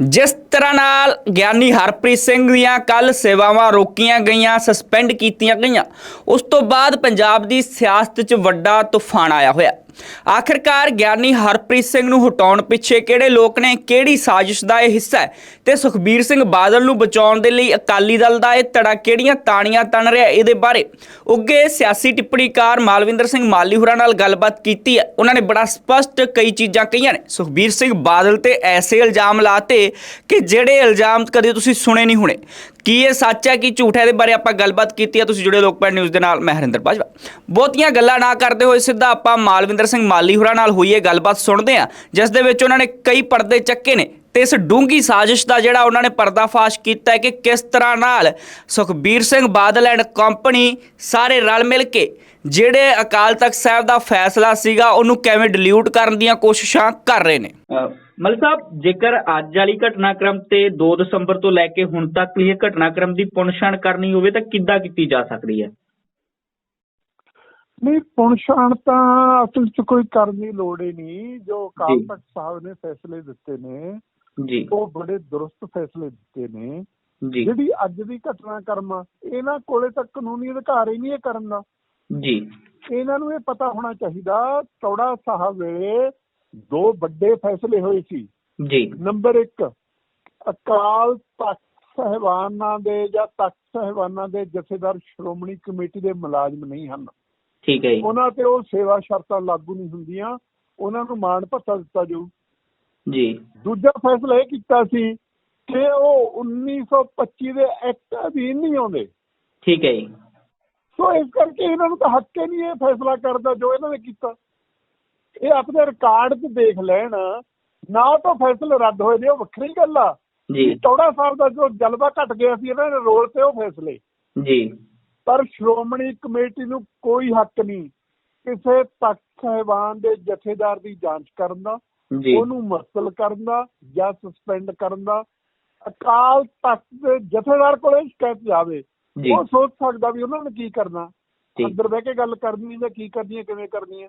ਜਿਸ ਤਰ੍ਹਾਂ ਨਾਲ ਗਿਆਨੀ ਹਰਪ੍ਰੀਤ ਸਿੰਘ ਦੀਆਂ ਕੱਲ ਸੇਵਾਵਾਂ ਰੋਕੀਆਂ ਗਈਆਂ ਸਸਪੈਂਡ ਕੀਤੀਆਂ ਗਈਆਂ, ਉਸ ਤੋਂ ਬਾਅਦ ਪੰਜਾਬ ਦੀ ਸਿਆਸਤ 'ਚ ਵੱਡਾ ਤੂਫਾਨ ਆਇਆ ਹੋਇਆ। ਆਖਿਰਕਾਰ ਗਿਆਨੀ ਹਰਪ੍ਰੀਤ ਸਿੰਘ ਨੂੰ ਹਟਾਉਣ ਪਿੱਛੇ ਕਿਹੜੇ ਲੋਕ ਨੇ, ਕਿਹੜੀ ਸਾਜ਼ਿਸ਼ ਦਾ ਇਹ ਹਿੱਸਾ ਹੈ? ਤੇ ਸੁਖਬੀਰ ਸਿੰਘ ਬਾਦਲ ਨੂੰ ਬਚਾਉਣ ਦੇ ਲਈ ਅਕਾਲੀ ਦਲ ਦਾ ਇਹ ਧੜਾ ਕਿਹੜੀਆਂ ਤਾਣੀਆਂ ਤਣ ਰਿਹਾ ਇਹਦੇ ਬਾਰੇ? ਉੱਗੇ ਸਿਆਸੀ ਟਿੱਪਣੀਕਾਰ ਮਾਲਵਿੰਦਰ ਸਿੰਘ ਮਾਲੀ ਹੋਰਾਂ ਨਾਲ ਗੱਲਬਾਤ ਕੀਤੀ ਹੈ। ਉਹਨਾਂ ਨੇ ਬੜਾ ਸਪਸ਼ਟ ਕਈ ਚੀਜ਼ਾਂ ਕਹੀਆਂ ਨੇ। ਸੁਖਬੀਰ ਸਿੰਘ ਬਾਦਲ ਤੇ ਐਸੇ ਇਲਜ਼ਾਮ ਲਾਤੇ ਕਿ ਜਿਹੜੇ ਇਲਜ਼ਾਮ ਕਦੇ ਤੁਸੀਂ ਸੁਣੇ ਨਹੀਂ ਹੋਣੇ। ਕੀ ਇਹ ਸੱਚ ਹੈ, ਕਿ ਝੂਠ ਹੈ, ਇਹਦੇ ਬਾਰੇ ਆਪਾਂ ਗੱਲਬਾਤ ਕੀਤੀ ਹੈ। ਤੁਸੀਂ ਜੁੜੇ ਲੋਕਪਾਲ ਨਿਊਜ਼ ਦੇ ਨਾਲ, ਮੈਂ ਹਰਿੰਦਰ ਬਾਜਵਾ ਬਹੁਤੀਆਂ ਗੱਲਾਂ ਨਾ ਕਰਦੇ ਹੋਏ ਸਿੱਧਾ ਆਪਾਂ ਮਾਲਵਿੰਦਰ ਸਿੰਘ ਮਾਲੀ ਹੋਰਾਂ ਨਾਲ ਹੋਈ ਇਹ ਗੱਲਬਾਤ ਸੁਣਦੇ ਹਾਂ, ਜਿਸ ਦੇ ਵਿੱਚ ਉਹਨਾਂ ਨੇ ਕਈ ਪਰਦੇ ਚੱਕੇ ਨੇ ਤੇ ਇਸ ਡੂੰਗੀ ਸਾਜ਼ਿਸ਼ ਦਾ ਜਿਹੜਾ ਉਹਨਾਂ ਨੇ ਪਰਦਾਫਾਸ਼ ਕੀਤਾ ਹੈ ਕਿ ਕਿਸ ਤਰ੍ਹਾਂ ਨਾਲ ਸੁਖਬੀਰ ਸਿੰਘ ਬਾਦਲ ਐਂਡ ਕੰਪਨੀ ਸਾਰੇ ਰਲ ਮਿਲ ਕੇ ਜਿਹੜੇ ਅਕਾਲ ਤਖਤ ਸਾਹਿਬ ਦਾ ਫੈਸਲਾ ਸੀਗਾ, ਉਹਨੂੰ ਕਿਵੇਂ ਡਿਲੀਊਟ ਕਰਨ ਦੀਆਂ ਕੋਸ਼ਿਸ਼ਾਂ ਕਰ ਰਹੇ ਨੇ? ਮਲ ਸਾਹਿਬ ਜੇਕਰ ਅੱਜ ਵਾਲੀ ਘਟਨਾਕ੍ਰਮ ਤੇ 2 ਦਸੰਬਰ ਤੋਂ ਲੈ ਕੇ ਹੁਣ ਤੱਕ ਇਹ ਘਟਨਾਕ੍ਰਮ ਦੀ ਪੁਨਛਾਣ ਕਰਨੀ ਹੋਵੇ ਤਾਂ ਕਿੱਦਾਂ ਕੀਤੀ ਜਾ ਸਕਦੀ ਹੈ? ਨਹੀਂ ਪੁਣਛਾਣ ਤਾਂ ਅਸਲ 'ਚ ਕੋਈ ਕਰਨ ਦੀ ਲੋੜ ਹੀ ਨਹੀਂ। ਜੋ। ਅਕਾਲ। ਤਖਤ ਸਾਹਿਬ ਨੇ ਫੈਸਲੇ ਦਿੱਤੇ ਨੇ ਜੀ। ਉਹ ਬੜੇ ਦਰੁਸਤ ਫੈਸਲੇ ਦਿੱਤੇ ਨੇ। ਜੀ। ਜਿਹੜੀ ਅੱਜ ਦੀ ਘਟਨਾਕ੍ਰਮ ਆ ਇਹਨਾਂ ਕੋਲੇ ਤਾਂ ਕਾਨੂੰਨੀ ਅਧਿਕਾਰ ਹੀ ਨਹੀਂ ਇਹ ਕਰਨ ਦਾ। ਜੀ। ਇਹਨਾਂ ਨੂੰ ਇਹ ਪਤਾ ਹੋਣਾ ਚਾਹੀਦਾ ਚੌੜਾ ਸਾਹਿਬ ਵੇਲੇ ਦੋ ਵੱਡੇ ਫੈਸਲੇ ਹੋਏ ਸੀ। ਜੀ। ਨੰਬਰ 1 ਅਕਾਲ ਤਖਤ ਸਹਿਬਾਨਾਂ ਦੇ ਜਾਂ ਤਖਤ ਸਹਿਬਾਨਾਂ ਦੇ ਜਥੇਦਾਰ ਸ਼੍ਰੋਮਣੀ ਕਮੇਟੀ ਦੇ ਮੁਲਾਜ਼ਮ ਨਹੀਂ ਹਨ। ਠੀਕ ਹੈ ਜੀ। ਉਹਨਾਂ ਤੇ ਉਹ ਸੇਵਾ ਸ਼ਰਤਾਂ ਲਾਗੂ ਨਹੀਂ ਹੁੰਦੀਆਂ। ਉਹਨਾਂ ਨੂੰ ਮਾਣ ਭੱਤਾ ਦਿੱਤਾ ਜਾਊ। ਜੀ। ਦੂਜਾ ਫੈਸਲਾ ਇਹ ਕੀਤਾ ਸੀ ਕਿ ਉਹ 1925 ਦੇ ਐਕਟ ਅਧੀਨ ਨਹੀਂ ਆਉਂਦੇ। ਠੀਕ ਹੈ ਜੀ। ਸੋ ਇਸ ਕਰਕੇ ਇਹਨਾਂ ਨੂੰ ਤਾਂ ਹੱਕ ਹੀ ਨਹੀਂ ਇਹ ਫੈਸਲਾ ਕਰਦਾ ਜੋ ਇਹਨਾਂ ਨੇ ਕੀਤਾ। ਇਹ ਆਪਣੇ ਰਿਕਾਰਡ 'ਚ ਦੇਖ ਲੈਣ ਨਾ ਤਾਂ ਫੈਸਲੇ ਰੱਦ ਹੋਏ ਨੇ ਉਹ ਵੱਖਰੀ ਗੱਲ ਆ। ਜੀ। ਚੌੜਾ ਸਾਹਿਬ ਦਾ ਜੋ ਜਲਵਾ ਘਟ ਗਿਆ ਸੀ ਇਹਨਾਂ ਦੇ ਰੋਲ ਤੇ ਉਹ ਫੈਸਲੇ। ਜੀ। ਪਰ ਸ਼੍ਰੋਮਣੀ ਕਮੇਟੀ ਨੂੰ ਕੋਈ ਹੱਕ ਨਹੀਂ ਕਿਸੇ ਤਖਤ ਸਾਹਿਬਾਨ ਦੇ ਜਥੇਦਾਰ ਦੀ ਜਾਂਚ ਕਰਨ ਦਾ ਉਹਨੂੰ ਮੁਅੱਤਲ ਕਰਨ ਦਾ ਜਾਂ ਸਸਪੈਂਡ ਕਰਨ ਦਾ। ਅਕਾਲ ਤਖਤ ਦੇ ਜਥੇਦਾਰ ਕੋਲੇ ਸ਼ਿਕਾਇਤ ਜਾਵੇ ਉਹ ਸੋਚ ਸਕਦਾ ਵੀ ਉਹਨਾਂ ਨੇ ਕੀ ਕਰਨਾ। ਅੰਦਰ ਬਹਿ ਕੇ ਗੱਲ ਕਰਨੀ ਜਾਂ ਕੀ ਕਰਨੀ ਹੈ ਕਿਵੇਂ ਕਰਨੀ ਹੈ।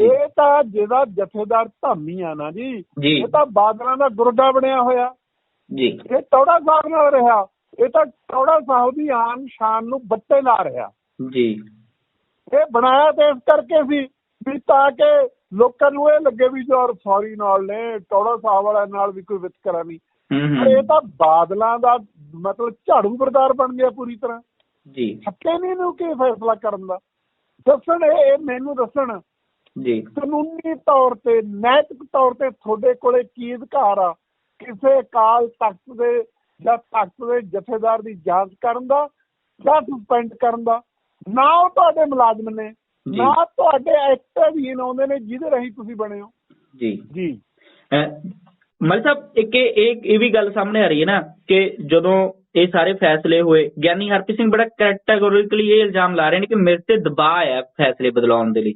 ਇਹ ਤਾਂ ਜਿਹਦਾ ਜਥੇਦਾਰ ਧਾਮੀ ਆ ਨਾ ਜੀ ਜੀ। ਇਹ ਤਾਂ ਬਾਦਲਾਂ ਦਾ ਗੁਰਦਾ ਬਣਿਆ ਹੋਇਆ। ਜੀ। ਇਹ ਟੌੜਾ ਸਾਹਿਬ ਨਾਲ ਰਿਹਾ। ਇਹ ਤਾਂ ਟੌੜਾ ਸਾਹਿਬ ਦੀ ਆਨ ਸ਼ਾਨ ਨੂੰ ਬੱਟੇ ਲਾ ਰਿਹਾ। ਜੀ। ਇਹ ਬਣਾਇਆ ਤੇ ਇਸ ਕਰਕੇ ਸੀ ਵੀ ਤਾਂ ਕਿ ਲੋਕਾਂ ਨੂੰ ਇਹ ਲੱਗੇ ਵੀ ਯਾਰ ਸੌਰੀ ਨਾਲ ਨੇ ਟੌੜਾ ਸਾਹਿਬ ਵਾਲਿਆਂ ਨਾਲ ਵੀ ਕੋਈ ਵਿਤਕਰਾ ਨਹੀਂ। ਪਰ ਇਹ ਤਾਂ ਬਾਦਲਾਂ ਦਾ ਮਤਲਬ ਝਾੜੂ ਬਰਦਾਰ ਬਣ ਗਿਆ ਪੂਰੀ ਤਰ੍ਹਾਂ। ਜੀ। ਹੱਕੇ ਨਹੀਂ ਨੂੰ ਕੀ ਫੈਸਲਾ ਕਰਨ ਦਾ? ਦੱਸਣ ਇਹ ਮੈਨੂੰ ਦੱਸਣ ਜੀ। ਕਾਨੂੰਨੀ ਤੌਰ ਤੇ ਨੈਤਿਕ ਤੌਰ ਤੇ ਤੁਹਾਡੇ ਕੋਲੇ ਕੀ ਅਧਿਕਾਰ ਆ? ਕਿਸੇ ਕਾਲ ਤਖਤ ਦੇ ਜਾਂ ਤਖਤ ਦੇ ਜਥੇਦਾਰ ਦੀ ਜਾਂਚ ਕਰਨ ਦਾ ਜਾਂ ਸਸਪੈਂਡ ਕਰਨ ਦਾ? ਨਾ ਉਹ ਤੁਹਾਡੇ ਮੁਲਾਜ਼ਮ ਨੇ। ਨਾ ਤੁਹਾਡੇ ਐਕਟ ਅਧੀਨ ਆਉਂਦੇ ਨੇ ਜਿਹਦੇ ਰਾਹੀਂ ਤੁਸੀਂ ਬਣੇ ਹੋ। ਜੀ। ਜੀ। ਮਲ ਸਾਹਿਬ ਇੱਕ ਇਹ ਇਹ ਵੀ ਗੱਲ ਸਾਹਮਣੇ ਆ ਰਹੀ ਹੈ ਨਾ ਕਿ ਜਦੋਂ ਇਹ ਸਾਰੇ ਫੈਸਲੇ ਹੋਏ ਗਿਆਨੀ ਹਰਪ੍ਰੀਤ ਸਿੰਘ ਬੜਾ ਕੈਟਾਗੋਰੀਕਲੀ ਇਹ ਇਲਜ਼ਾਮ ਲਾ ਰਹੇ ਨੇ ਕਿ ਮੇਰੇ ਤੇ ਦਬਾਅ ਹੈ ਫੈਸਲੇ ਬਦਲਾਉਣ ਦੇ ਲਈ।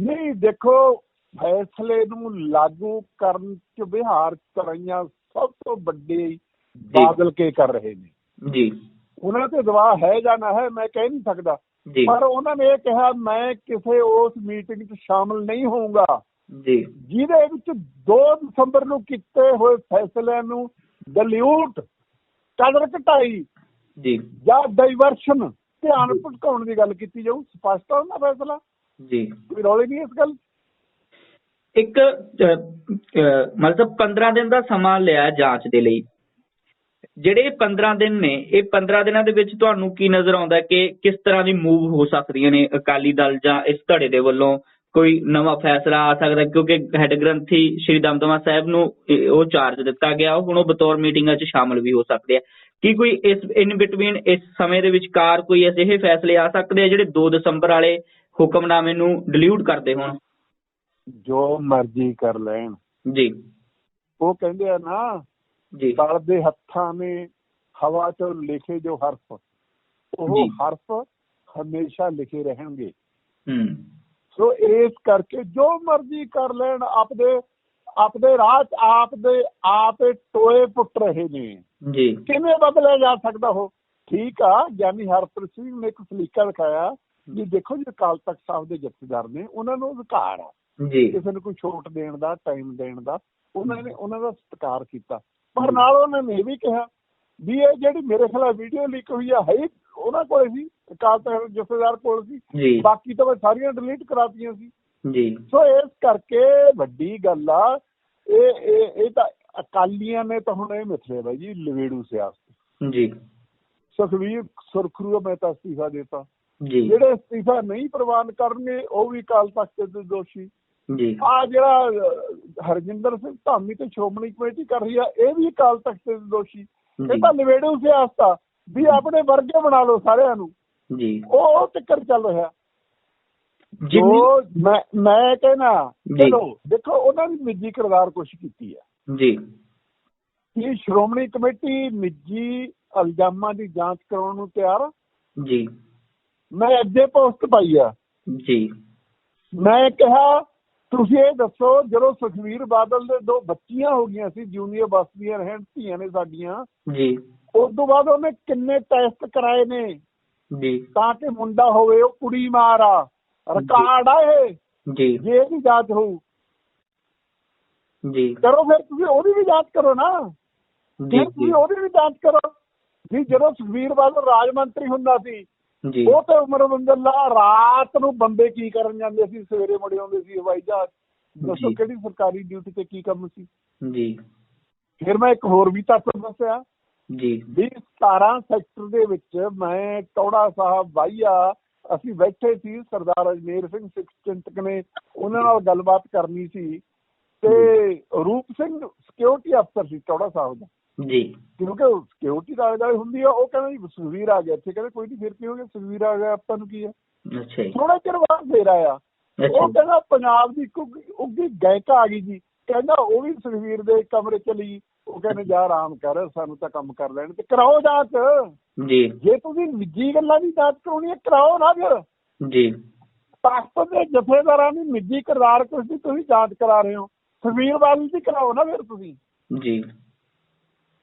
ਨਹੀਂ ਦੇਖੋ ਫੈਸਲੇ ਨੂੰ ਲਾਗੂ ਕਰਨ ਚ ਵਿਹਾਰ ਕਰਾਈਆਂ ਸਭ ਤੋਂ ਵੱਡੇ ਬਾਦਲ ਕੇ ਕਰ ਰਹੇ ਨੇ। ਜੀ। ਉਹਨਾਂ ਤੇ ਦਬਾਅ ਹੈ ਜਾਂ ਨਾ ਹੈ ਮੈਂ ਕਹਿ ਨਹੀਂ ਸਕਦਾ। ਪਰ ਉਹਨਾਂ ਨੇ ਇਹ ਕਿਹਾ ਮੈਂ ਕਿਸੇ ਉਸ ਮੀਟਿੰਗ 'ਚ ਸ਼ਾਮਲ ਨਹੀਂ ਹੋਊਂਗਾ। ਜੀ। ਜਿਹਦੇ ਵਿੱਚ 2 ਦਸੰਬਰ ਨੂੰ ਕੀਤੇ ਹੋਏ ਫੈਸਲਿਆਂ ਨੂੰ ਡਿਲਿਊਟ ਕਦਰ ਘਟਾਈ ਜੀ। ਜਾਂ ਡਾਈਵਰਸ਼ਨ ਧਿਆਨ ਭਟਕਾਉਣ ਦੀ ਗੱਲ ਕੀਤੀ ਜਾਊ ਸਪਸ਼ਟ ਉਹਨਾਂ ਫੈਸਲਾ। ਜੀ। ਕੋਈ ਰੌਲੇ ਨਹੀਂ ਇਸ ਗੱਲ। ਇੱਕ ਮਤਲਬ 15 ਦਿਨ ਦਾ ਸਮਾਂ ਲਿਆ ਜਾਂਚ ਦੇ ਲਈ। ਜਿਹੜੇ ਇਹ 15 ਦਿਨ ਨੇ ਇਹ 15 ਦਿਨਾਂ ਦੇ ਵਿੱਚ ਤੁਹਾਨੂੰ ਕੀ ਨਜ਼ਰ ਆਉਂਦਾ ਕਿ ਕਿਸ ਤਰ੍ਹਾਂ ਦੀ ਮੂਵ ਹੋ ਸਕਦੀਆਂ ਨੇ ਅਕਾਲੀ ਦਲ ਜਾਂ ਇਸ ਧੜੇ ਦੇ ਵੱਲੋਂ? ਕੋਈ ਨਵਾਂ ਫੈਸਲਾ ਆ ਸਕਦਾ? ਕਿਉਂਕਿ ਹੈੱਡ ਗ੍ਰੰਥੀ ਸ਼੍ਰੀ ਦਮਦਮਾ ਸਾਹਿਬ ਨੂੰ ਉਹ ਚਾਰਜ ਦਿੱਤਾ ਗਿਆ ਹੁਣ ਉਹ ਬਤੌਰ ਮੀਟਿੰਗਾਂ 'ਚ ਸ਼ਾਮਲ ਵੀ ਹੋ ਸਕਦੇ ਆ। ਕੀ ਕੋਈ ਇਸ ਇਨ ਬਿਟਵੀਨ ਇਸ ਸਮੇਂ ਦੇ ਵਿਚਕਾਰ ਕੋਈ ਅਜਿਹੇ ਫੈਸਲੇ ਆ ਸਕਦੇ ਆ ਜਿਹੜੇ 2 ਦਸੰਬਰ ਵਾਲੇ ਹੁਕਮਨਾਮੇ ਨੂੰ ਡਿਲੀਟ ਕਰਦੇ ਹੋਣ? ਜੋ ਮਰਜ਼ੀ ਕਰ ਲੈਣ। ਜੀ। ਉਹ ਕਹਿੰਦੇ ਆ ਨਾ ਜੀ। ਤਲ ਦੇ ਹੱਥਾਂ ਨੇ ਹਵਾ 'ਚ ਲਿਖੇ ਜੋ ਹਰਫ ਉਹ। ਹਰਫ ਹਮੇਸ਼ਾ ਲਿਖੇ ਰਹਿਣਗੇ। ਹੂੰ। ਸੋ ਇਸ ਕਰਕੇ ਜੋ ਮਰਜ਼ੀ ਕਰ ਲੈਣ ਆਪਦੇ ਆਪਦੇ ਰਾਹ 'ਚ ਆਪ ਟੋਏ ਪੁੱਟ ਰਹੇ ਨੇ। ਜੀ। ਕਿਵੇਂ ਬਦਲਿਆ ਜਾ ਸਕਦਾ ਉਹ? ਠੀਕ ਆ ਗਿਆਨੀ ਹਰਪ੍ਰੀਤ ਸਿੰਘ ਨੇ ਇੱਕ ਸਲੀਕਾ ਦਿਖਾਇਆ ਵੀ ਦੇਖੋ ਜੀ ਅਕਾਲ ਤਖਤ ਸਾਹਿਬ ਦੇ ਜਥੇਦਾਰ ਨੇ ਉਹਨਾਂ ਨੂੰ ਅਧਿਕਾਰ ਆ। ਜੀ। ਕਿਸੇ ਨੂੰ ਕੋਈ ਛੋਟ ਦੇਣ ਦਾ ਟਾਈਮ ਦੇਣ ਦਾ ਉਹਨਾਂ ਨੇ ਉਹਨਾਂ ਦਾ ਸਤਿਕਾਰ ਕੀਤਾ। ਪਰ ਨਾਲ ਉਹਨਾਂ ਨੇ ਇਹ ਵੀ ਕਿਹਾ ਵੀ ਇਹ ਜਿਹੜੀ ਮੇਰੇ ਖਿਲਾਫ ਵੀਡੀਓ ਲੀਕ ਹੋਈ ਆ ਹੈ ਹੀ ਉਹਨਾਂ ਕੋਲੇ ਸੀ। ਅਕਾਲ ਤਖਤ ਜਥੇਦਾਰ ਕੋਲ ਸੀ। ਬਾਕੀ ਤਾਂ ਮੈਂ ਸਾਰੀਆਂ ਡਿਲੀਟ ਕਰਾਤੀਆਂ ਸੀ। ਜੀ। ਸੋ ਇਸ ਕਰਕੇ ਵੱਡੀ ਗੱਲ ਆ ਇਹ ਇਹ ਇਹ ਤਾਂ ਅਕਾਲੀਆਂ ਨੇ ਤਾਂ ਹੁਣ ਇਹ ਮਿਥਲੇ ਬਾਈ ਜੀ ਲਵੇੜੂ ਸਿਆਸਤ। ਜੀ। ਸੁਖਵੀਰ ਸੁਰਖਰੂ ਮੈਂ ਤਾਂ ਅਸਤੀਫਾ ਦਿੱਤਾ। ਜੀ। ਜਿਹੜੇ ਅਸਤੀਫਾ ਨਹੀਂ ਪ੍ਰਵਾਨ ਕਰਨਗੇ ਉਹ ਵੀ ਕਾਲ ਤਖਤ ਦੇ ਦੋਸ਼ੀ। ਜੀ। ਆ ਜਿਹੜਾ ਹਰਜਿੰਦਰ ਸਿੰਘ ਧਾਮੀ ਤੇ ਸ਼੍ਰੋਮਣੀ ਕਮੇਟੀ ਕਰ ਰਹੀ ਆ ਇਹ ਵੀ ਕਾਲ ਤਖਤ ਦੇ ਦੋਸ਼ੀ। ਇਹ ਤਾਂ ਲਵੇੜੂ ਸਿਆਸਤ ਆ। ਵੀ ਆਪਣੇ ਵਰਗੇ ਬਣਾ ਲਓ ਸਾਰਿਆਂ ਨੂੰ। ਜੀ। ਉਹ ਚੱਕਰ ਚੱਲ ਰਿਹਾ। ਜਿੰਨੀ ਜੋ ਮੈਂ ਮੈਂ ਕਹਿਣਾ ਜੀ। ਚਲੋ ਦੇਖੋ ਉਹਨਾਂ ਦੀ ਨਿੱਜੀ ਕਿਰਦਾਰ ਕੁਛ ਕੀਤੀ ਹੈ ਜੀ। ਕੀ ਸ਼੍ਰੋਮਣੀ ਕਮੇਟੀ ਨਿੱਜੀ ਇਲਜ਼ਾਮਾਂ ਦੀ ਜਾਂਚ ਕਰਾਉਣ ਨੂੰ ਤਿਆਰ ਜੀ। ਮੈਂ ਅੱਗੇ ਪੋਸਟ ਪਾਈ ਆ। ਜੀ। ਮੈਂ ਕਿਹਾ ਤੁਸੀਂ ਇਹ ਦੱਸੋ ਜਦੋਂ ਸੁਖਵੀਰ ਬਾਦਲ ਦੇ ਦੋ ਬੱਚੀਆਂ ਹੋ ਗਈਆਂ ਸੀ ਜੂਨੀਅਰ ਬੱਸ ਦੀਆਂ ਰਹਿਣ ਧੀਆਂ ਨੇ ਸਾਡੀਆਂ ਜੀ। ਉਸ ਤੋਂ ਬਾਅਦ ਉਹਨੇ ਕਿੰਨੇ ਟੈਸਟ ਕਰਾਏ ਨੇ? ਜੀ। ਤਾਂ ਕਿ ਮੁੰਡਾ ਹੋਵੇ ਉਹ ਕੁੜੀ ਮਾਰ ਆ। ਰਿਕਾਰਡ ਆ ਇਹ। ਜੀ। ਜੇ ਇਹਦੀ ਜਾਂਚ ਹੋਊ। ਜੀ। ਕਰੋ ਫਿਰ ਤੁਸੀਂ ਉਹਦੀ ਵੀ ਜਾਂਚ ਕਰੋ ਨਾ। ਜੀ ਤੁਸੀਂ ਉਹਦੀ ਵੀ ਜਾਂਚ ਕਰੋ। ਵੀ ਜਦੋਂ ਸੁਖਵੀਰ ਬਾਦਲ ਰਾਜ ਮੰਤਰੀ ਹੁੰਦਾ ਸੀ ਜੀ। ਉਹ ਤੇ ਉਮਰ ਬੰਦਲਾ ਰਾਤ ਨੂੰ ਬੰਦੇ ਕੀ ਕਰਨ ਜਾਂਦੇ ਸੀ ਸਵੇਰੇ ਮੁੜੇ ਆਉਂਦੇ ਸੀ ਹਵਾਈ ਜਹਾਜ਼। ਦੱਸੋ ਜੀ। ਕਿਹੜੀ ਸਰਕਾਰੀ ਡਿਊਟੀ ਤੇ ਕੀ ਕੰਮ ਸੀ? ਜੀ। ਫਿਰ ਮੈਂ ਇੱਕ ਹੋਰ ਵੀ ਤੱਥ ਦੱਸਿਆ। ਜੀ। ਵੀ 17 ਸੈਕਟਰ ਦੇ ਵਿੱਚ ਮੈਂ ਟੌੜਾ ਸਾਹਿਬ ਵਾਈਆ ਅਸੀਂ ਬੈਠੇ ਸੀ ਸਰਦਾਰ ਅਜਮੇਰ ਸਿੰਘ ਸਿੱਖ ਚਿੰਤਕ ਨੇ ਉਹਨਾਂ ਨਾਲ ਗੱਲਬਾਤ ਕਰਨੀ ਸੀ ਤੇ ਰੂਪ ਸਿੰਘ ਸਿਕਿਉਰਿਟੀ ਅਫਸਰ ਸੀ ਟੌੜਾ ਸਾਹਿਬ ਦਾ। ਜੀ। ਕਿਉਂਕਿ ਸਿਕਿਉਰਿਟੀ ਦਾ ਗੱਲ ਹੁੰਦੀ ਆ ਉਹ ਕਹਿੰਦਾ ਜੀ ਸੁਖਵੀਰ ਆ ਗਿਆ ਇੱਥੇ ਕਹਿੰਦੇ ਕੋਈ ਨਹੀਂ ਫਿਰ ਕੀ ਹੋ ਗਿਆ ਸੁਖਵੀਰ ਆ ਗਿਆ ਆਪਾਂ ਨੂੰ ਕੀ ਆ? ਅੱਛਾ ਥੋੜਾ ਚਿਰ ਬਾਅਦ ਫੇਰ ਆਇਆ। ਉਹ ਕਹਿੰਦਾ ਪੰਜਾਬ ਦੀ ਉੱਘੀ ਗਾਇਕਾ ਆ ਗਈ ਜੀ। ਕਹਿੰਦਾ ਉਹ ਵੀ ਸੁਖਵੀਰ ਦੇ ਕਮਰੇ ਚਲੀ। ਉਹ ਕਹਿੰਦੇ ਜਾ ਆਰਾਮ ਕਰ ਸਾਨੂੰ ਤਾਂ ਕੰਮ ਕਰ ਲੈਣ ਤੇ ਕਰਾਓ ਜਾਂਚ ਜੀ। ਜੇ ਤੁਸੀਂ ਨਿੱਜੀ ਗੱਲਾਂ ਦੀ ਜਾਂਚ ਕਰਾਉਣੀ ਹੈ ਕਰਾਓ ਨਾ ਫਿਰ। ਜੀ। ਤਖਤ ਦੇ ਜਥੇਦਾਰਾਂ ਦੀ ਨਿੱਜੀ ਕਿਰਦਾਰ ਕੁਛ ਦੀ ਤੁਸੀਂ ਜਾਂਚ ਕਰਾ ਰਹੇ ਹੋ। ਸੁਖਵੀਰ ਬਾਦਲ ਦੀ ਕਰਾਓ ਨਾ ਫਿਰ ਤੁਸੀਂ। ਜੀ।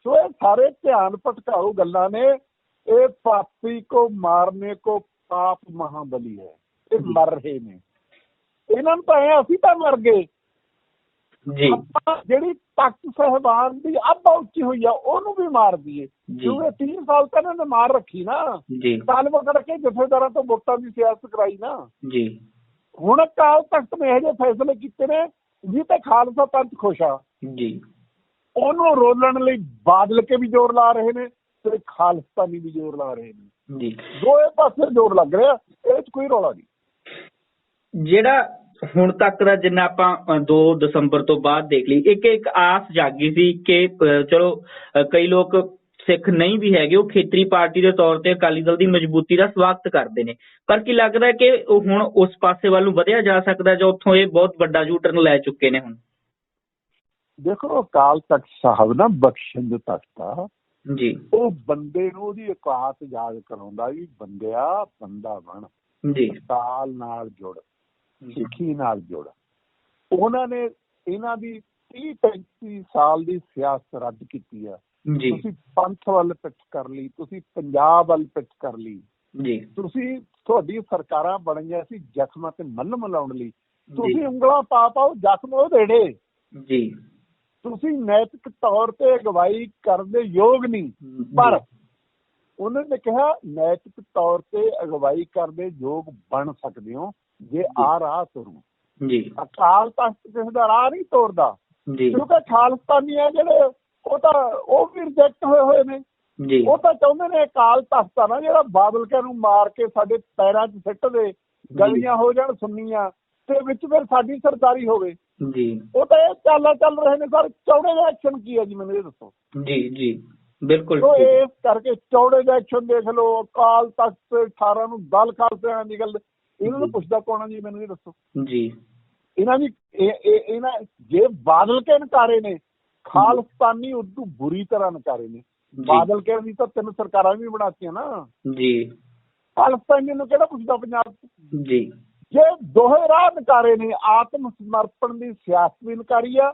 ਸੋ ਇਹ ਸਾਰੇ ਧਿਆਨ ਭਟਕਾਊ ਗੱਲਾਂ ਨੇ। ਇਹ ਪਾਪੀ ਕੋ ਮਾਰਨੇ ਕੋ ਪਾਪ ਮਹਾਬਲੀ ਹੈ। ਇਹ ਮਰ ਰਹੇ ਨੇ। ਇਹਨਾਂ ਨੂੰ ਤਾਂ ਅਸੀਂ ਤਾਂ ਮਰ ਗਏ ਜੀ। ਜਿਹੜੀ ਤਖਤ ਸਹਿਬਾਨ ਦੀ ਅੱਬਾ ਉੱਚੀ ਹੋਈ ਆ ਉਹਨੂੰ ਵੀ ਮਾਰ ਦਈਏ। ਕਿਉਂਕਿ 3 ਸਾਲ ਤਾਂ ਇਹਨਾਂ ਨੇ ਮਾਰ ਰੱਖੀ ਨਾ। ਜੀ। ਸਾਲ ਪਕੜ ਕੇ ਜਥੇਦਾਰਾਂ ਤੋਂ ਵੋਟਾਂ ਦੀ ਸਿਆਸਤ ਕਰਾਈ ਨਾ। ਜੀ। ਹੁਣ ਅਕਾਲ ਤਖਤ ਨੇ ਇਹੋ ਜਿਹੇ ਫੈਸਲੇ ਕੀਤੇ ਨੇ ਜੀ ਤੇ ਖਾਲਸਾ ਪੰਥ ਖੁਸ਼ ਆ। ਜੀ। ਉਹਨੂੰ ਰੋਲਣ ਲਈ ਬਾਦਲ ਕੇ ਵੀ ਜ਼ੋਰ ਲਾ ਰਹੇ ਨੇ ਤੇ ਖਾਲਸਤਾਨੀ ਵੀ ਜ਼ੋਰ ਲਾ ਰਹੇ ਨੇ। ਜੀ। ਦੋਏ ਪਾਸੇ ਜ਼ੋਰ ਲੱਗ ਰਿਹਾ ਇਹ 'ਚ ਕੋਈ ਰੌਲਾ ਨਹੀਂ। ਜਿਹੜਾ ਹੁਣ ਤੱਕ ਦਾ ਜਿੰਨਾ ਆਪਾਂ 2 ਦਸੰਬਰ ਤੋਂ ਬਾਅਦ ਦੇਖ ਲਈ ਇੱਕ ਇੱਕ ਆਸ ਜਾਗੀ ਸੀ ਕਿ ਚਲੋ ਕਈ ਲੋਕ ਸਿੱਖ ਨਹੀਂ ਵੀ ਹੈਗੇ ਉਹ ਖੇਤਰੀ ਪਾਰਟੀ ਦੇ ਤੌਰ ਤੇ ਅਕਾਲੀ ਦਲ ਦੀ ਮਜ਼ਬੂਤੀ ਦਾ ਸਵਾਗਤ ਕਰਦੇ ਨੇ। ਪਰ ਕੀ ਲੱਗਦਾ ਹੈ ਕਿ ਉਹ ਹੁਣ ਉਸ ਪਾਸੇ ਵੱਲ ਨੂੰ ਵਧਿਆ ਜਾ ਸਕਦਾ ਜਾਂ ਉੱਥੋਂ ਇਹ ਬਹੁਤ ਵੱਡਾ ਯੂਟਰਨ ਲੈ ਚੁੱਕੇ ਨੇ ਹੁਣ? ਦੇਖੋ ਅਕਾਲ ਤਖਤ ਸਾਹਿਬ ਨਾ ਬਖਸ਼ਣ ਦੇ ਤਖਤ ਆ। ਜੀ। ਉਹ ਬੰਦੇ ਨੂੰ ਉਹਦੀ ਔਕਾਤ ਯਾਦ ਕਰਾਉਂਦਾ ਵੀ ਬੰਦਿਆ ਬੰਦਾ ਬਣ। ਜੀ। ਸਾਲ ਨਾਲ ਜੁੜ। ਸਿੱਖੀ ਨਾਲ ਜੁੜ। ਉਹਨਾਂ ਨੇ ਇਹਨਾਂ ਦੀ 30 35 ਸਾਲ ਦੀ ਸਿਆਸਤ ਰੱਦ ਕੀਤੀ ਆ। ਤੁਸੀਂ ਪੰਥ ਵੱਲ ਪਿੱਠ ਕਰ ਲਈ ਤੁਸੀਂ ਪੰਜਾਬ ਵੱਲ ਪਿੱਠ ਕਰ ਲਈ। ਜੀ। ਤੁਸੀਂ ਤੁਹਾਡੀ ਸਰਕਾਰਾਂ ਬਣੀਆਂ ਸੀ ਜ਼ਖਮਾਂ ਤੇ ਮੱਲਮ ਲਾਉਣ ਲਈ। ਤੁਸੀਂ ਉਂਗਲਾਂ ਪਾ ਪਾਓ ਜ਼ਖਮ ਉਹ ਦੇੜੇ ਜੀ। ਤੁਸੀਂ ਨੈਤਿਕ ਤੌਰ ਤੇ ਅਗਵਾਈ ਕਰਨ ਦੇ ਯੋਗ ਨਹੀਂ। ਪਰ ਉਹਨਾਂ ਨੇ ਕਿਹਾ ਨੈਤਿਕ ਤੌਰ ਤੇ ਅਗਵਾਈ ਕਰਨ ਦੇ ਯੋਗ ਬਣ ਸਕਦੇ ਹੋ। ਜੇ ਆ ਰਾਹ ਤੁਰੋ ਜੀ। ਅਕਾਲ ਤਖਤ ਕਿਸੇ ਦਾ ਰਾਹ ਨਹੀਂ ਤੋਰਦਾ ਜੀ। ਕਿਉਂਕਿ ਖਾਲਸਤਾਨੀ ਆ ਜਿਹੜੇ ਉਹ ਤਾਂ ਉਹ ਵੀ ਰਿਜੈਕਟ ਹੋਏ ਹੋਏ ਨੇ। ਜੀ। ਉਹ ਤਾਂ ਚਾਹੁੰਦੇ ਨੇ ਅਕਾਲ ਤਖਤ ਆ ਨਾ ਜਿਹੜਾ ਬਾਦਲ ਕੇ ਨੂੰ ਮਾਰ ਕੇ ਸਾਡੇ ਪੈਰਾਂ 'ਚ ਸਿੱਟ ਦੇ ਗਲੀਆਂ ਹੋ ਜਾਣ ਸੁੰਨੀਆਂ ਤੇ ਵਿੱਚ ਫਿਰ ਸਾਡੀ ਸਰਦਾਰੀ ਹੋਵੇ। ਜੀ। ਉਹ ਤਾਂ ਇਹ ਚਾਲਾਂ ਚੱਲ ਰਹੇ ਨੇ ਸਰ ਚੌੜੇ ਦਾ ਐਕਸ਼ਨ ਕੀ ਹੈ ਜੀ ਮੈਨੂੰ ਇਹ ਦੱਸੋ? ਜੀ ਜੀ। ਬਿਲਕੁਲ ਸੋ ਇਸ ਕਰਕੇ ਚੌੜੇ ਦਾ ਐਕਸ਼ਨ ਦੇਖ ਲਓ ਅਕਾਲ ਤਖਤ 18 ਨੂੰ ਦਲ ਖਾਲਸਿਆਂ ਦੀ ਗੱਲ ਇਹਨਾਂ ਨੂੰ ਪੁੱਛਦਾ ਕੌਣ ਆ ਜੀ ਮੈਨੂੰ ਇਹ ਦੱਸੋ। ਜੀ। ਇਹਨਾਂ ਦੀ ਇਹ- ਇਹ- ਇਹਨਾਂ ਜੇ ਬਾਦਲ ਕੇ ਨਕਾਰੇ ਨੇ ਖਾਲਸਤਾਨੀ ਉਦੋਂ ਬੁਰੀ ਤਰ੍ਹਾਂ ਨਕਾਰੇ ਨੇ। ਬਾਦਲ ਕੇ ਦੀ ਤਾਂ ਤਿੰਨ ਸਰਕਾਰਾਂ ਵੀ ਬਣਾਤੀਆਂ ਨਾ। ਜੀ। ਖਾਲਸਤਾਨੀ ਨੂੰ ਕਿਹੜਾ ਪੁੱਛਦਾ ਪੰਜਾਬ ਜੀ। ਜੇ ਦੋਹੇ ਰਾਹ ਨਕਾਰੇ ਨੇ ਆਤਮ ਸਮਰਪਣ ਦੀ ਸਿਆਸਤ ਵੀ ਨਕਾਰੀ ਆ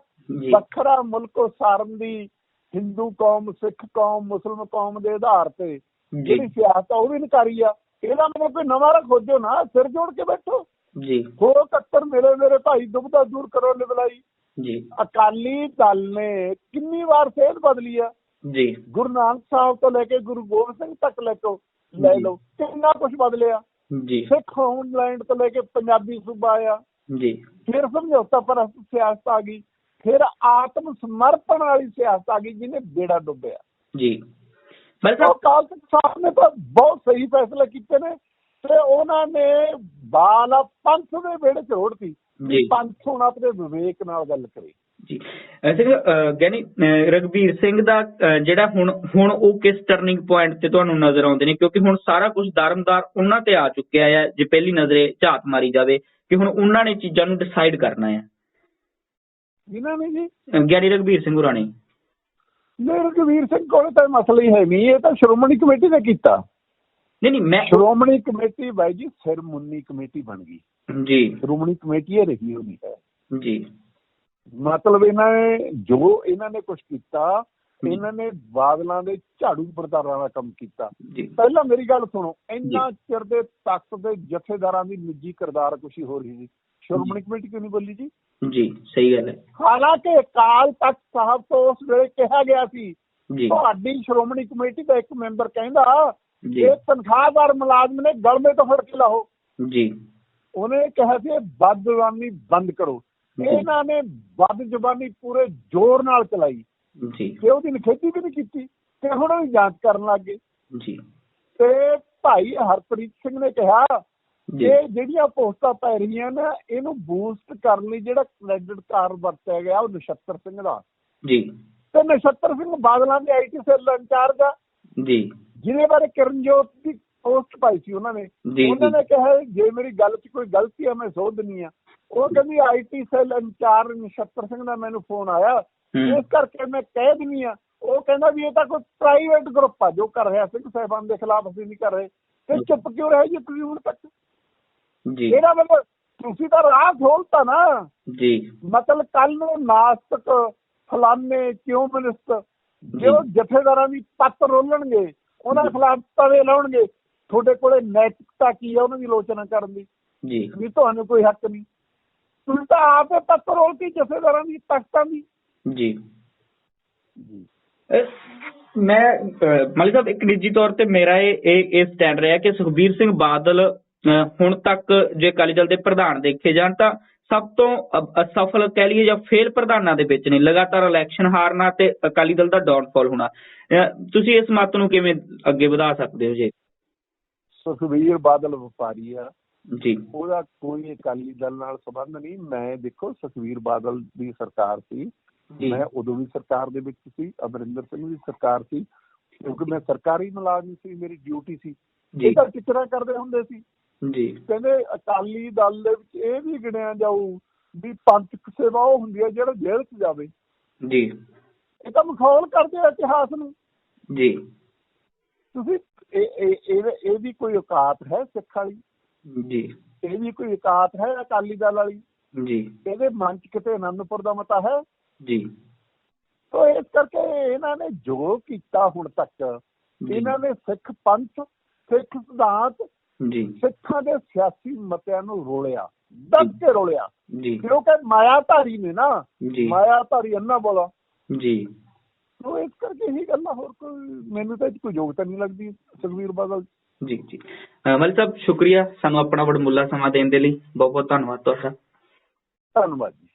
ਵੱਖਰਾ ਮੁਲਕ ਉਸਾਰਨ ਦੀ ਹਿੰਦੂ ਕੌਮ ਸਿੱਖ ਕੌਮ ਮੁਸਲਮਾਨ ਕੌਮ ਦੇ ਆਧਾਰ ਤੇ ਜਿਹੜੀ ਸਿਆਸਤ ਆ ਉਹ ਵੀ ਨਕਾਰੀ ਆ। ਇਹਦਾ ਮਤਲਬ ਕੋਈ ਨਵਾਂ ਰੱਖ ਖੋਜੋ ਨਾ ਸਿਰ ਜੋੜ ਕੇ ਬੈਠੋ। ਜੀ। ਹੋ ਕੱਤਰ ਮੇਰੇ ਮੇਰੇ ਭਾਈ ਦੁਬਦਾ ਦੂਰ ਕਰੋ ਲਿਬਲਾਈ। ਜੀ। ਅਕਾਲੀ ਦਲ ਨੇ ਕਿੰਨੀ ਵਾਰ ਸੇਧ ਬਦਲੀ ਆ? ਜੀ। ਗੁਰੂ ਨਾਨਕ ਸਾਹਿਬ ਤੋਂ ਲੈ ਕੇ ਗੁਰੂ ਗੋਬਿੰਦ ਸਿੰਘ ਤੱਕ ਲੈ ਕੇ ਲੈ ਲਓ ਕਿੰਨਾ ਕੁਝ ਬਦਲਿਆ। ਜੀ। ਸਿੱਖ ਹੋਮਲੈਂਡ ਤੋਂ ਲੈ ਕੇ ਪੰਜਾਬੀ ਸੂਬਾ ਆਇਆ। ਜੀ। ਫਿਰ ਸਮਝੌਤਾ ਪਰਸਤ ਸਿਆਸਤ ਆ ਗਈ। ਫਿਰ ਆਤਮ ਸਮਰਪਣ ਵਾਲੀ ਸਿਆਸਤ ਆ ਗਈ ਜਿਹਨੇ ਬੇੜਾ ਡੁੱਬਿਆ। ਜੀ। ਮਤਲਬ ਉਹ ਕਾਲ ਤਖਤ ਸਾਹਿਬ ਨੇ ਤਾਂ ਬਹੁਤ ਸਹੀ ਫੈਸਲੇ ਕੀਤੇ ਨੇ ਤੇ ਉਹਨਾਂ ਨੇ ਬਾਲ ਪੰਥ ਦੇ ਵਿਹੜੇ ਚ ਰੋੜਤੀ ਜੀ। ਪੰਥ ਹੁਣ ਆਪਣੇ ਵਿਵੇਕ ਨਾਲ ਗੱਲ ਕਰੇ। ਜੀ। ਐਸੇ ਗਿਆਨੀ ਰਘਬੀਰ ਸਿੰਘ ਦਾ ਜਿਹੜਾ ਹੁਣ ਹੁਣ ਉਹ ਕਿਸ ਟਰਨਿੰਗ ਪੁਆਇੰਟ ਤੇ ਤੁਹਾਨੂੰ ਨਜ਼ਰ ਆਉਂਦੇ ਨੇ? ਕਿਉਂਕਿ ਹੁਣ ਸਾਰਾ ਕੁਝ ਦਰਮਦਾਰ ਉਹਨਾਂ ਤੇ ਆ ਚੁੱਕਿਆ ਹੈ ਜੇ ਪਹਿਲੀ ਨਜ਼ਰੇ ਝਾਤ ਮਾਰੀ ਜਾਵੇ ਕਿ ਹੁਣ ਉਹਨਾਂ ਨੇ ਚੀਜ਼ਾਂ ਨੂੰ ਡਿਸਾਈਡ ਕਰਨਾ ਹੈ ਇਹਨਾਂ ਨੇ ਜੀ ਗਿਆਨੀ ਰਘਬੀਰ ਸਿੰਘ ਹੋਰਾਂ ਨੇ। ਮੇਰੇ ਕਬੀਰ ਸਿੰਘ ਕੋਲ ਤਾਂ ਮਸਲਾ ਹੀ ਹੈ ਨਹੀਂ ਇਹ ਤਾਂ ਸ਼੍ਰੋਮਣੀ ਕਮੇਟੀ ਨੇ ਕੀਤਾ। ਨਹੀਂ ਨਹੀਂ ਮੈਂ ਸ਼੍ਰੋਮਣੀ ਕਮੇਟੀ ਬਾਈ ਜੀ ਸਿਰਮੁੰਨੀ ਕਮੇਟੀ ਬਣ ਗਈ। ਜੀ। ਸ਼੍ਰੋਮਣੀ ਕਮੇਟੀ ਇਹ ਰਹੀ ਹੋਈ ਹੈ। ਜੀ। ਮਤਲਬ ਇਹਨਾਂ ਨੇ ਜੋ ਇਹਨਾਂ ਨੇ ਕੁਝ ਕੀਤਾ ਇਹਨਾਂ ਨੇ ਬਾਦਲਾਂ ਦੇ ਝਾੜੂ ਬਰਦਾਰਾਂ ਦਾ ਕੰਮ ਕੀਤਾ। ਪਹਿਲਾਂ ਮੇਰੀ ਗੱਲ ਸੁਣੋ ਇੰਨਾ ਚਿਰ ਦੇ ਤਖਤ ਦੇ ਜਥੇਦਾਰਾਂ ਦੀ ਨਿੱਜੀ ਕਿਰਦਾਰ ਕੁਸ਼ੀ ਹੋ ਰਹੀ ਸੀ। ਸ਼੍ਰੋਮਣੀ ਕਮੇਟੀ ਕਿਉਂ ਨਹੀਂ ਬੋਲੀ ਜੀ? ਜੀ ਸਹੀ ਗੱਲ ਹੈ। ਹਾਲਾਂਕਿ ਅਕਾਲ ਤਖਤ ਸਾਹਿਬ ਤੋਂ ਉਸ ਵੇਲੇ ਕਿਹਾ ਗਿਆ ਸੀ ਜੀ। ਤੁਹਾਡੀ ਸ਼੍ਰੋਮਣੀ ਕਮੇਟੀ ਦਾ ਇੱਕ ਮੈਂਬਰ ਕਹਿੰਦਾ ਇਹ ਤਨਖਾਹਦਾਰ ਮੁਲਾਜ਼ਮ ਨੇ ਗਲਮੇ ਤੋਂ ਫੜ ਕੇ ਲਾਓ ਜੀ। ਉਹਨੇ ਕਿਹਾ ਸੀ ਬਦਜ਼ੁਬਾਨੀ ਬੰਦ ਕਰੋ। ਇਹਨਾਂ ਨੇ ਬਦ ਜ਼ੁਬਾਨੀ ਪੂਰੇ ਜ਼ੋਰ ਨਾਲ ਚਲਾਈ। ਜੀ। ਤੇ ਉਹਦੀ ਨਿਖੇਧੀ ਵੀ ਨਹੀਂ ਕੀਤੀ ਤੇ ਹੁਣ ਉਹ ਜਾਂਚ ਕਰਨ ਲੱਗ ਜੀ। ਤੇ ਭਾਈ ਹਰਪ੍ਰੀਤ ਸਿੰਘ ਨੇ ਕਿਹਾ ਜੀ। ਇਹ ਜਿਹੜੀਆਂ ਪੋਸਟਾਂ ਪੈ ਰਹੀਆਂ ਨੇ ਇਹਨੂੰ ਬੂਸਟ ਕਰਨ ਲਈ ਜਿਹੜਾ ਕ੍ਰੈਡਿਟ ਕਾਰਡ ਵਰਤਿਆ ਗਿਆ ਉਹ ਨਛੱਤਰ ਸਿੰਘ ਦਾ। ਜੀ। ਤੇ ਨਛੱਤਰ ਸਿੰਘ ਬਾਦਲਾਂ ਦੇ ਆਈਟੀ ਸੈੱਲ ਇੰਚਾਰਜ ਆ। ਜੀ। ਜਿਹਦੇ ਬਾਰੇ ਕਿਰਨਜੋਤ ਦੀ ਪੋਸਟ ਪਾਈ ਸੀ ਉਹਨਾਂ ਨੇ। ਉਹਨਾਂ। ਨੇ ਕਿਹਾ ਜੇ ਮੇਰੀ ਗੱਲ 'ਚ ਕੋਈ ਗਲਤੀ ਹੈ ਮੈਂ ਸੋਧ ਦਿੰਨੀ ਆ। ਉਹ ਕਹਿੰਦੀ IT cell incharge Nachhattar Singh ਦਾ ਮੈਨੂੰ ਫੋਨ ਆਇਆ। ਇਸ ਕਰਕੇ ਮੈਂ ਕਹਿ ਦਿੰਨੀ ਆ ਉਹ ਕਹਿੰਦਾ ਵੀ ਇਹ ਤਾਂ ਕੋਈ ਪ੍ਰਾਈਵੇਟ ਗਰੁੱਪ ਆ ਜੋ ਕਰ ਰਿਹਾ ਸਿੰਘ ਸਾਹਿਬਾਨ ਦੇ ਖਿਲਾਫ ਅਸੀਂ ਨਹੀਂ ਕਰ ਰਹੇ। ਤੇ ਚੁੱਪ ਕਿਉਂ ਰਹੇ ਜੀ ਤੁਸੀਂ ਹੁਣ ਤੱਕ? ਜੀ। ਇਹਦਾ ਮਤਲਬ ਤੁਸੀਂ ਤਾਂ ਰਾਹ ਖੋਲਤਾ ਨਾ। ਜੀ। ਮਤਲਬ ਕੱਲ ਨੂੰ ਨਾਸਤਕ ਫਲਾਨੇ ਕਿਉਂ ਮਿਨਿਸਟ ਜੋ। ਜਥੇਦਾਰਾਂ ਦੀ ਪੱਤ ਰੋਲਣਗੇ ਉਹਨਾਂ ਖਿਲਾਫ ਤਵੇ ਲਾਉਣਗੇ ਤੁਹਾਡੇ ਕੋਲੇ ਨੈਤਿਕਤਾ ਕੀ ਹੈ ਉਹਨਾਂ ਦੀ ਆਲੋਚਨਾ ਕਰਨ ਦੀ? ਜੀ। ਵੀ ਤੁਹਾਨੂੰ ਕੋਈ ਹੱਕ ਨਹੀਂ। ਤੁਸੀਂ ਤਾਂ ਆਪੇ ਪੱਤ ਰੋਲਤੀ ਜਥੇਦਾਰਾਂ ਦੀ ਤਖਤਾਂ ਦੀ। ਜੀ। ਮੈਂ ਮਲਿਕ ਸਾਹਿਬ ਇੱਕ ਨਿੱਜੀ ਤੌਰ ਤੇ ਮੇਰਾ ਇਹ ਇਹ ਸਟੈਂਡ ਰਿਹਾ ਕਿ ਸੁਖਬੀਰ ਸਿੰਘ ਬਾਦਲ ਹੁਣ ਤੱਕ ਜੇ ਅਕਾਲੀ ਦਲ ਦੇ ਪ੍ਰਧਾਨ ਦੇਖੇ ਜਾਣ ਤਾਂ ਸਭ ਤੋਂ ਅਸਫਲ ਕਹਿ ਲਈਏ ਜਾਂ ਫੇਲ ਪ੍ਰਧਾਨਾਂ ਦੇ ਵਿੱਚ ਨੇ। ਲਗਾਤਾਰ ਇਲੈਕਸ਼ਨ ਹਾਰਨਾ ਤੇ ਅਕਾਲੀ ਦਲ ਦਾ ਡਾਊਨਫਾਲ ਹੋਣਾ। ਤੁਸੀਂ ਇਸ ਮਤ ਨੂੰ ਕਿਵੇਂ ਅੱਗੇ ਵਧਾ ਸਕਦੇ ਹੋ ਜੀ? ਸੁਖਬੀਰ ਬਾਦਲ ਵਪਾਰੀ ਆ। ਜੀ। ਉਹਦਾ ਕੋਈ ਅਕਾਲੀ ਦਲ ਨਾਲ ਸੰਬੰਧ ਨਹੀਂ। ਮੈਂ ਦੇਖੋ ਸੁਖਬੀਰ ਬਾਦਲ ਦੀ ਸਰਕਾਰ ਸੀ। ਮੈਂ ਉਦੋਂ ਵੀ ਸਰਕਾਰ ਦੇ ਵਿੱਚ ਸੀ। ਅਮਰਿੰਦਰ ਸਿੰਘ ਦੀ ਸਰਕਾਰ ਸੀ। ਕਿਉਂਕਿ ਮੈਂ ਸਰਕਾਰੀ ਮੁਲਾਜ਼ਮ ਸੀ। ਮੇਰੀ ਡਿਊਟੀ ਸੀ। ਜੀ। ਇਹ ਤਾਂ ਟਿਚਰਾ ਕਰਦੇ ਹੁੰਦੇ ਸੀ? ਜੀ। ਕਹਿੰਦੇ ਅਕਾਲੀ ਦਲ ਦੇ ਵਿੱਚ ਇਹ ਵੀ ਗਿਣਿਆ ਜਾਊ ਵੀ ਪੰਥਕ ਸੇਵਾ ਉਹ ਹੁੰਦੀ ਹੈ ਜਿਹੜਾ ਜੇਲ੍ਹ 'ਚ ਜਾਵੇ। ਜੀ। ਇਹ ਤਾਂ ਮਖੌਲ ਕਰਦੇ ਆ ਇਤਿਹਾਸ ਨੂੰ। ਜੀ। ਤੁਸੀਂ ਇਹ ਇਹ ਇਹ ਇਹਦੀ ਕੋਈ ਔਕਾਤ ਹੈ ਸਿੱਖ ਵਾਲੀ? ਜੀ। ਇਹਦੀ ਕੋਈ ਔਕਾਤ ਹੈ ਅਕਾਲੀ ਦਲ ਵਾਲੀ? ਜੀ। ਇਹਦੇ ਮਨ 'ਚ ਕਿਤੇ ਆਨੰਦਪੁਰ ਦਾ ਮਤਾ ਹੈ? ਜੀ। ਤੋ ਇਸ ਕਰਕੇ ਇਹਨਾਂ ਨੇ ਜੋ ਕੀਤਾ ਹੁਣ ਤੱਕ। ਇਹਨਾਂ ਨੇ ਸਿੱਖ ਪੰਥ ਸਿੱਖ ਸਿਧਾਂਤ ਜੀ। ਸਿੱਖਾਂ ਦੇ ਸਿਆਸੀ ਮਤਿਆਂ ਨੂੰ ਰੋਲਿਆ ਦੱਬ ਕੇ ਰੋਲਿਆ। ਜੀ। ਕਿਉਂਕਿ ਮਾਇਆਧਾਰੀ ਨੇ ਨਾ ਜੀ। ਮਾਇਆਧਾਰੀ ਅੰਨਾ ਬੋਲਾ। ਜੀ। ਤੋ ਇਸ ਕਰਕੇ ਹੀ ਗੱਲਾਂ ਹੋਰ ਕੋਈ ਮੈਨੂੰ ਤਾਂ ਕੋਈ ਯੋਗਤਾ ਨਹੀਂ ਲੱਗਦੀ ਸੁਖਵੀਰ ਬਾਦਲ। ਜੀ ਜੀ। ਮਲਿਕ ਸਾਹਿਬ ਸ਼ੁਕਰੀਆ ਸਾਨੂੰ ਆਪਣਾ ਵਡਮੁੱਲਾ ਸਮਾਂ ਦੇਣ ਦੇ ਲਈ। ਬਹੁਤ ਬਹੁਤ ਧੰਨਵਾਦ ਤੁਹਾਡਾ। ਧੰਨਵਾਦ ਜੀ।